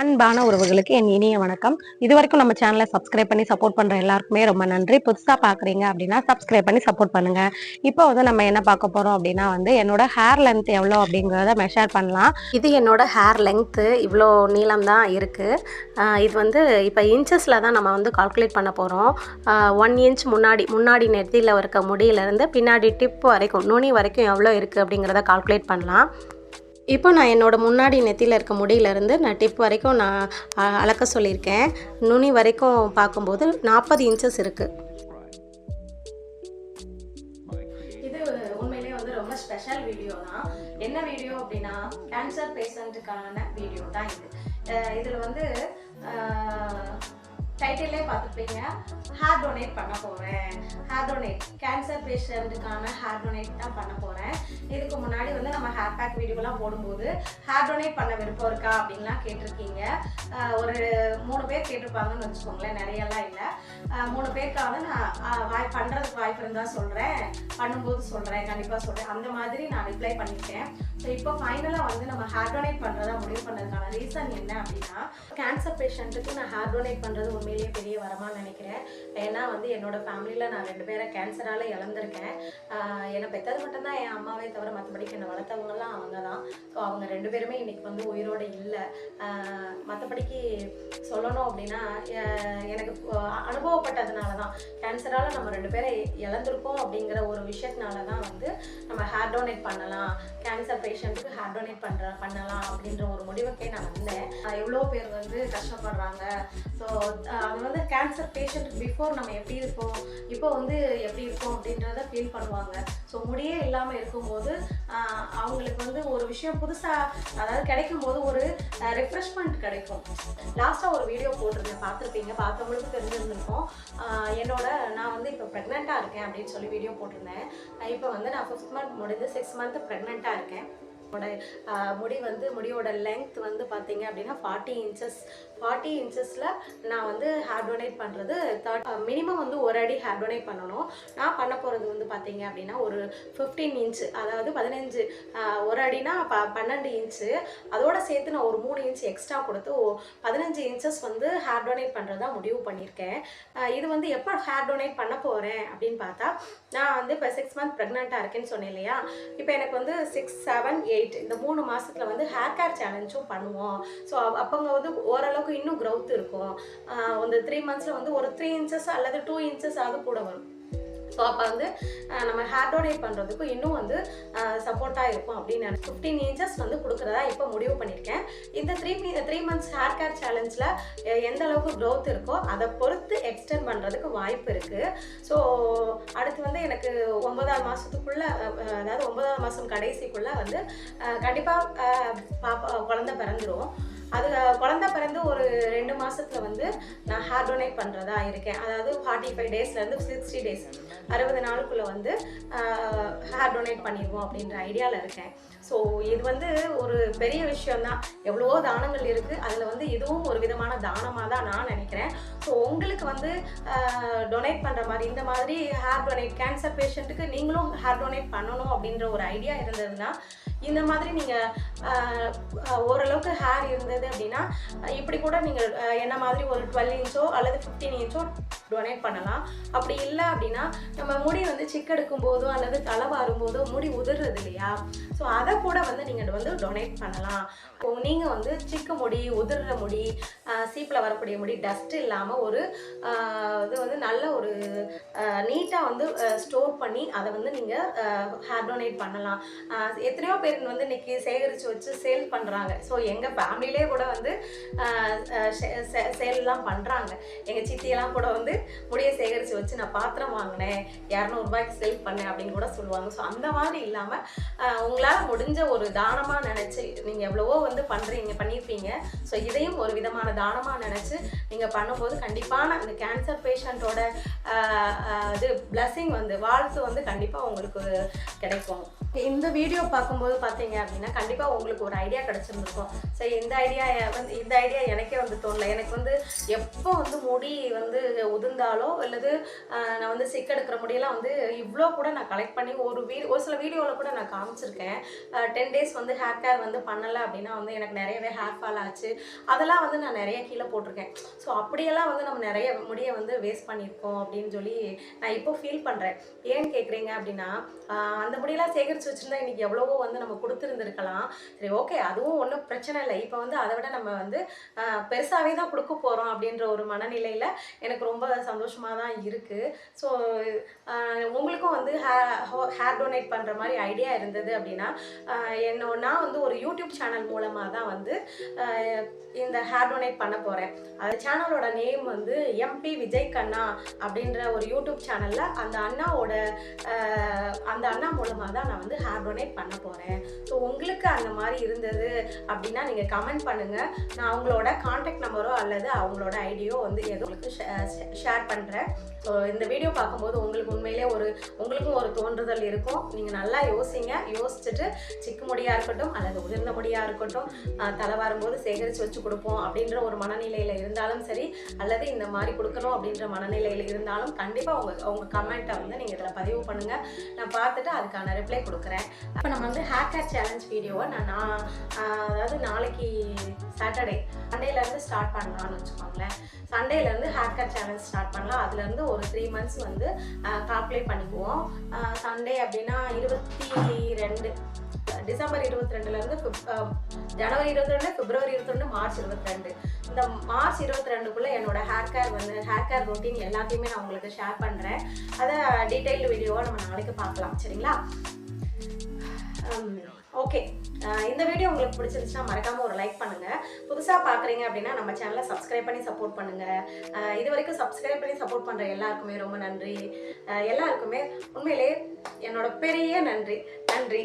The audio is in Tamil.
அன்பான உறவுகளுக்கு என் இனிய வணக்கம். இது வரைக்கும் நம்ம சேனலை சப்ஸ்கிரைப் பண்ணி சப்போர்ட் பண்ற எல்லாருக்குமே ரொம்ப நன்றி. புதுசா பாக்குறீங்க அப்படின்னா சப்ஸ்கிரைப் பண்ணி சப்போர்ட் பண்ணுங்க. இப்போ வந்து நம்ம என்ன பார்க்க போறோம் அப்படின்னா வந்து என்னோட ஹேர் லென்த் எவ்வளோ அப்படிங்கிறத மெஷர் பண்ணலாம். இது என்னோட ஹேர் லென்த்து இவ்வளோ நீளம் தான் இருக்கு. இது வந்து இப்போ இன்ச்சஸில் தான் நம்ம வந்து கால்குலேட் பண்ண போகிறோம் ஒன் இன்ச் முன்னாடி முன்னாடி நெத்தியில் இருக்க முடியிலேருந்து பின்னாடி டிப் வரைக்கும் நுனி வரைக்கும் எவ்வளோ இருக்குது அப்படிங்கிறத கால்குலேட் பண்ணலாம். இப்போ நான் என்னோடய முன்னாடி நெத்தியில் இருக்க முடியிலேருந்து நான் டிப் வரைக்கும் நான் அளக்க சொல்லியிருக்கேன். நுனி வரைக்கும் பார்க்கும்போது நாற்பது இன்ச்சஸ் இருக்குது இது உண்மையிலேயே வந்து ரொம்ப ஸ்பெஷல் வீடியோ தான். என்ன வீடியோ அப்படின்னா கேன்சர் பேஷண்ட்டுக்கான வீடியோ தான் இது. இதில் வந்து டைட்டிலே பார்த்துருப்பீங்க. ஹேர் டொனேட் பண்ண போகிறேன் ஹேர் டொனேட் கேன்சர் பேஷண்ட்டுக்கான ஹேர் டொனேட் தான் பண்ண போகிறேன் இதுக்கு முன்னாடி வந்து நம்ம ஹேர் பேக் வீடியோலாம் போடும்போது ஹேர் டொனேட் பண்ண விருப்பம் இருக்கா அப்படின்லாம் கேட்டிருக்கீங்க. ஒரு மூணு பேர் கேட்டிருப்பாங்கன்னு வச்சுக்கோங்களேன் நிறையெல்லாம் இல்லை. மூணு பேருக்காக நான் வாய் பண்ணுறதுக்கு வாய்ப்பு இருந்தால் சொல்கிறேன் பண்ணும்போது சொல்கிறேன் கண்டிப்பாக சொல்கிறேன் அந்த மாதிரி நான் ரிப்ளை பண்ணியிருக்கேன். ஸோ இப்போ ஃபைனலாக வந்து நம்ம ஹேர் டொனேட் பண்ணுறதா முடிவு பண்ணதுக்கான ரீசன் என்ன அப்படின்னா கேன்சர் பேஷண்ட்டுக்கு நான் ஹேர் டொனேட் பண்ணுறது உண்மையிலேயே பெரிய வரமான்னு நினைக்கிறேன். ஏன்னா வந்து என்னோட ஃபேமிலியில் நான் ரெண்டு பேரை கேன்சரால் இழந்திருக்கேன். என்னை பெற்றது மட்டும்தான் என் அம்மாவே தவிர மற்றபடிக்கு என்னை வளர்த்தவங்கலாம் அவங்க தான். ஸோ அவங்க ரெண்டு பேருமே இன்றைக்கி வந்து உயிரோடு இல்லை. மற்றபடிக்கு சொல்லணும் அப்படின்னா எனக்கு அனுபவப்பட்டதுனால தான் கேன்சரால் நம்ம ரெண்டு பேரை இழந்திருக்கோம் அப்படிங்கிற ஒரு விஷயத்தினால தான் வந்து நம்ம ஹேர் டொனேட் பண்ணலாம். கேன்சர் பேஷண்ட்டுக்கு ஹேர் டொனேட் பண்ணுற பண்ணலாம் அப்படின்ற ஒரு முடிவுக்கே நான் வந்தேன். எவ்வளோ பேர் வந்து கஷ்டப்படுறாங்க. ஸோ அது வந்து கேன்சர் பேஷண்ட் பிஃபோர் நம்ம எப்படி இருப்போம்? இப்போ வந்து எப்படி இருக்கோம் அப்படின்றத ஃபீல் பண்ணுவாங்க. ஸோ முடியே இல்லாமல் இருக்கும்போது அவங்களுக்கு வந்து ஒரு விஷயம் புதுசாக அதாவது கிடைக்கும் போது ஒரு ரெஃப்ரெஷ்மெண்ட் கிடைக்கும். லாஸ்ட்டாக ஒரு வீடியோ போட்டிருந்தேன். பார்த்துருப்பீங்க. பார்த்தவங்களுக்கு தெரிஞ்சிருந்திருக்கும். என்னோட நான் வந்து இப்போ ப்ரெக்னெண்ட்டாக இருக்கேன் அப்படின்னு சொல்லி வீடியோ போட்டிருந்தேன். இப்போ வந்து நான் ஃபிஃப்த் மந்த் முடிஞ்சு சிக்ஸ் மந்த் ப்ரெக்னெண்ட்டாக இருக்கேன். முடி வந்து முடியோட லெங்த் வந்து பார்த்தீங்க அப்படின்னா ஃபார்ட்டி இன்ச்சஸ் ஃபார்ட்டி இன்ச்சஸில் நான் வந்து ஹேர் டொனேட் பண்ணுறது தேர்ட் மினிமம் வந்து ஒரு அடி ஹேர் டொனேட் பண்ணணும். நான் பண்ண போகிறது வந்து பார்த்தீங்க அப்படின்னா ஒரு ஃபிஃப்டீன் இன்ச்சு அதாவது பதினஞ்சு ஒரு அடினா ப பன்னெண்டு இன்ச்சு அதோட சேர்த்து நான் ஒரு மூணு இன்ச் எக்ஸ்ட்ரா கொடுத்து பதினஞ்சு இன்ச்சஸ் வந்து ஹேர் டொனேட் பண்ணுறதா முடிவு பண்ணியிருக்கேன். இது வந்து எப்போ ஹேர் டொனேட் பண்ண போகிறேன் அப்படின்னு பார்த்தா நான் வந்து இப்போ சிக்ஸ் மந்த் ப்ரெக்னெண்ட்டாக இருக்கேன்னு சொன்னேன் இல்லையா? இப்போ எனக்கு வந்து சிக்ஸ் செவன் எயிட் இந்த மூணு மாதத்தில் வந்து ஹேர் கேர் சேலஞ்சும் பண்ணுவோம். ஸோ அப்போங்க வந்து ஓரளவுக்கு இன்னும் க்ரௌத் இருக்கும். அந்த த்ரீ மந்த்ஸில் வந்து ஒரு த்ரீ இன்ச்சஸ் அல்லது டூ இன்ச்சஸ் ஆக கூட வரும். ஸோ அப்போ வந்து நம்ம ஹேர் டொனேட் பண்ணுறதுக்கும் இன்னும் வந்து சப்போர்ட்டாக இருக்கும் அப்படின்னு நான் ஃபிஃப்டீன் இன்ச்சஸ் வந்து கொடுக்குறதா இப்போ முடிவு பண்ணியிருக்கேன். இந்த three three months hair care சேலஞ்சில் எந்த அளவுக்கு க்ரோத் இருக்கோ அதை பொறுத்து எக்ஸ்டெண்ட் பண்ணுறதுக்கு வாய்ப்பு இருக்குது ஸோ அடுத்து வந்து எனக்கு ஒன்பதாவது மாதத்துக்குள்ளே அதாவது ஒன்பதாவது மாதம் கடைசிக்குள்ளே வந்து கண்டிப்பாக பாப்பா குழந்தை பிறந்துரும். அது குழந்தை வந்து ஒரு ரெண்டு மாசத்துல வந்து நான் ஹேர் டொனேட் பண்ணுறதா இருக்கேன். அதாவது ஃபார்ட்டி ஃபைவ் டேஸ்லேருந்து சிக்ஸ்டி டேஸ் அறுபது நாளுக்குள்ளே வந்து ஹேர் டொனேட் பண்ணிடுவோம் அப்படின்ற ஐடியாவில் இருக்கேன். ஸோ இது வந்து ஒரு பெரிய விஷயம்தான். எவ்வளவோ தானங்கள் இருக்குது அதில் வந்து இதுவும் ஒரு விதமான தானமாக தான் நான் நினைக்கிறேன். ஸோ உங்களுக்கு வந்து டொனேட் பண்ணுற மாதிரி இந்த மாதிரி ஹேர் டொனேட் கேன்சர் பேஷண்ட்டுக்கு நீங்களும் ஹேர் டொனேட் பண்ணணும் அப்படின்ற ஒரு ஐடியா இருந்ததுன்னா இந்த மாதிரி நீங்கள் ஓரளவுக்கு ஹேர் இருந்தது அப்படின்னா இப்படி கூட நீங்கள் என்ன மாதிரி ஒரு டுவெல் இன்ச்சோ அல்லது ஃபிஃப்டீன் இன்ச்சோ டொனேட் பண்ணலாம். அப்படி இல்லை அப்படின்னா நம்ம முடி வந்து சிக்கெடுக்கும் போதோ அல்லது தலை வாரும் போதோ முடி உதிர்றது இல்லையா? ஸோ அதை கூட வந்து நீங்கள் வந்து டொனேட் பண்ணலாம். நீங்கள் வந்து சிக்க முடி உதிர்ற முடி சீப்பில் வரக்கூடிய முடி டஸ்ட் இல்லாமல் ஒரு இது வந்து நல்ல ஒரு நீட்டாக வந்து ஸ்டோர் பண்ணி அதை வந்து நீங்கள் ஹேர் டொனேட் பண்ணலாம். எத்தனையோ பேர் வந்து இன்னைக்கு சேகரித்து வச்சு சேல் பண்ணுறாங்க ஸோ எங்கள் ஃபேமிலியிலே கூட வந்து சேல்லாம் பண்ணுறாங்க எங்கள் சித்தியெல்லாம் கூட வந்து முடியை சேகரித்து வச்சு நான் பாத்திரம் வாங்கினேன். இரநூறுபாய்க்கு சேல் பண்ணேன் அப்படின்னு கூட சொல்லுவாங்க. ஸோ அந்த மாதிரி இல்லாமல் உங்களால் முடி முடிஞ்ச ஒரு தானமாக நினச்சி நீங்கள் எவ்வளவோ வந்து பண்ணுறீங்க பண்ணியிருப்பீங்க. ஸோ இதையும் ஒரு விதமான தானமாக நினச்சி நீங்கள் பண்ணும்போது கண்டிப்பான அந்த கேன்சர் பேஷண்ட்டோட இது பிளஸ்ஸிங் வந்து வாழ்த்து வந்து கண்டிப்பாக உங்களுக்கு கிடைக்கும். இந்த வீடியோ பார்க்கும்போது பார்த்தீங்க அப்படின்னா கண்டிப்பாக உங்களுக்கு ஒரு ஐடியா கிடச்சிருந்துருக்கும். சரி இந்த ஐடியா வந்து இந்த ஐடியா எனக்கே வந்து தோணல. எனக்கு வந்து எப்போ வந்து முடி வந்து உதிர்ந்தாலோ அல்லது நான் வந்து சிக்கெடுக்கிற முடியெல்லாம் வந்து இவ்வளோ கூட நான் கலெக்ட் பண்ணி ஒரு வீ ஒரு சில வீடியோவில் கூட நான் காமிச்சிருக்கேன். டென் டேஸ் வந்து ஹேர் கேர் வந்து பண்ணலை அப்படின்னா வந்து எனக்கு நிறையவே ஹேர் ஃபால் ஆச்சு. அதெல்லாம் வந்து நான் நிறைய கீழே போட்டிருக்கேன். ஸோ அப்படியெல்லாம் வந்து நம்ம நிறைய முடியை வந்து வேஸ்ட் பண்ணியிருக்கோம் அப்படின்னு சொல்லி நான் இப்போ ஃபீல் பண்ணுறேன் ஏன்னு கேட்குறீங்க அப்படின்னா அந்த முடியெல்லாம் சேகரித்து வச்சுருந்தா இன்னைக்கு எவ்வளவோ வந்து நம்ம கொடுத்துருந்துருக்கலாம். சரி ஓகே அதுவும் ஒன்றும் பிரச்சனை இல்லை. இப்போ வந்து அதை விட நம்ம வந்து பெருசாகவே தான் கொடுக்க போகிறோம் அப்படின்ற ஒரு மனநிலையில் எனக்கு ரொம்ப சந்தோஷமாக தான் இருக்குது ஸோ உங்களுக்கும் வந்து ஹேர் டொனேட் பண்ணுற மாதிரி ஐடியா இருந்தது அப்படின்னா என்ன நான் வந்து ஒரு யூடியூப் சேனல் மூலமாக தான் வந்து இந்த ஹேர் டொனேட் பண்ண போகிறேன் அது சேனலோட நேம் வந்து எம்பி விஜய் கண்ணா அப்படின்ற ஒரு யூடியூப் சேனலில் அந்த அண்ணாவோட அந்த அண்ணா மூலமாக தான் நான் வந்து ஹேர் டொனேட் பண்ண போகிறேன் ஸோ உங்களுக்கு அந்த மாதிரி இருந்தது அப்படின்னா நீங்கள் கமெண்ட் பண்ணுங்கள் நான் அவங்களோட காண்டாக்ட் நம்பரோ அல்லது அவங்களோட ஐடியோ வந்து ஏதோ உங்களுக்கு ஷேர் பண்ணுறேன் ஸோ இந்த வீடியோ பார்க்கும்போது உங்களுக்கு உண்மையிலே ஒரு உங்களுக்கும் ஒரு தோன்றுதல் இருக்கும். நீங்கள் நல்லா யோசிங்க. யோசிச்சுட்டு சிக்கு முடியாக இருக்கட்டும் அல்லது உதிர்ந்த முடியாக இருக்கட்டும் தலை வரும்போது சேகரித்து வச்சு கொடுப்போம் அப்படின்ற ஒரு மனநிலையில் இருந்தாலும் சரி அல்லது இந்த மாதிரி கொடுக்கணும் அப்படின்ற மனநிலையில் இருந்தாலும் கண்டிப்பாக உங்கள் உங்கள் கமெண்ட்டை வந்து நீங்கள் இதில் பதிவு பண்ணுங்கள் நான் பார்த்துட்டு அதுக்கான ரிப்ளை கொடுக்குறேன். அப்போ நம்ம வந்து ஹேர் கேர் சேலஞ்ச் வீடியோவை நான் நான் அதாவது நாளைக்கு சாட்டர்டே சண்டேலேருந்து ஸ்டார்ட் பண்ணலாம்னு வச்சுக்கோங்களேன். சண்டேலேருந்து ஹேர் கேர் சேலஞ்ச் ஸ்டார்ட் பண்ணலாம். அதுலேருந்து ஒரு த்ரீ மந்த்ஸ் வந்து கால்குலேட் பண்ணிக்குவோம். சண்டே அப்படின்னா இருபத்தி ரெண்டு டிசம்பர் இருபத்தி ரெண்டுலேருந்து ஜனவரி இருபத்தி ரெண்டு பிப்ரவரி இருபத்தி ரெண்டு மார்ச் இருபத்தி ரெண்டு. இந்த மார்ச் இருபத்தி ரெண்டுக்குள்ளே என்னோட ஹேர் கேர் வந்து ஹேர் கேர் ரொட்டீன் எல்லாத்தையுமே நான் உங்களுக்கு ஷேர் பண்ணுறேன் அதை டீட்டெயில்டு வீடியோவாக நம்ம நாளைக்கு பார்க்கலாம். சரிங்களா? ஓகே இந்த வீடியோ உங்களுக்கு பிடிச்சிருந்துச்சுன்னா மறக்காம ஒரு லைக் பண்ணுங்க. புதுசாக பார்க்குறீங்க அப்படின்னா நம்ம சேனலை சப்ஸ்கிரைப் பண்ணி சப்போர்ட் பண்ணுங்க. இது வரைக்கும் சப்ஸ்கிரைப் பண்ணி சப்போர்ட் பண்ற எல்லாருக்குமே ரொம்ப நன்றி. எல்லாருக்குமே உண்மையிலே என்னோட பெரிய நன்றி. நன்றி.